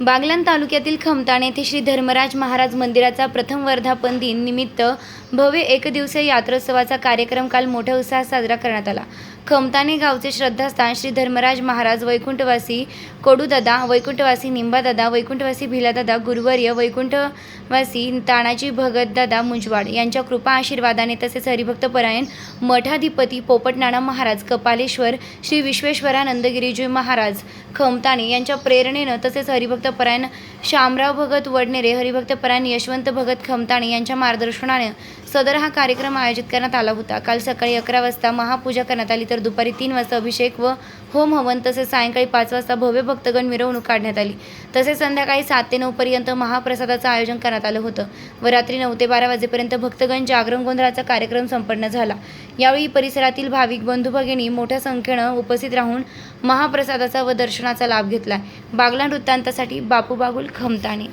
बागलाण तालुक्यातील खमताण येथे श्री धर्मराज महाराज मंदिराचा प्रथम वर्धापन दिन निमित्त भव्य एकदिवसीय यात्रोत्सवाचा कार्यक्रम काल मोठ्या उत्साहात साजरा करण्यात आला. खमताने गावचे श्रद्धास्थान श्री धर्मराज महाराज वैकुंठवासी कोडूदादा वैकुंठवासी निंबादादा वैकुंठवासी भिलादादा गुरुवर्य वैकुंठवासी तानाजी भगतदादा मुंजवाड यांच्या कृपा आशीर्वादाने तसेच हरिभक्तपरायण मठाधिपती पोपटनाना महाराज कपालेश्वर श्री विश्वेश्वरानंदगिरीजी महाराज खमताने यांच्या प्रेरणेनं तसेच हरिभक्तपरायण शामराव भगत वडनेरे हरिभक्तपरायण यशवंत भगत खमताणे यांच्या मार्गदर्शनाने सदर हा कार्यक्रम आयोजित करण्यात आला होता. काल सकाळी अकरा वाजता महापूजा करण्यात आली तर दुपारी तीन वाजता अभिषेक व होम हवन तसेच सायंकाळी पाच वाजता भव्य भक्तगण मिरवणूक काढण्यात आली. तसेच संध्याकाळी सात ते नऊपर्यंत महाप्रसादाचं आयोजन करण्यात आलं होतं व रात्री नऊ ते बारा वाजेपर्यंत भक्तगण जागरण गोंधळाचा कार्यक्रम संपन्न झाला. यावेळी परिसरातील भाविक बंधू भगिनी मोठ्या संख्येनं उपस्थित राहून महाप्रसादाचा व दर्शनाचा लाभ घेतला. बागला वृत्तांतासाठी बापू बागुल खमताने.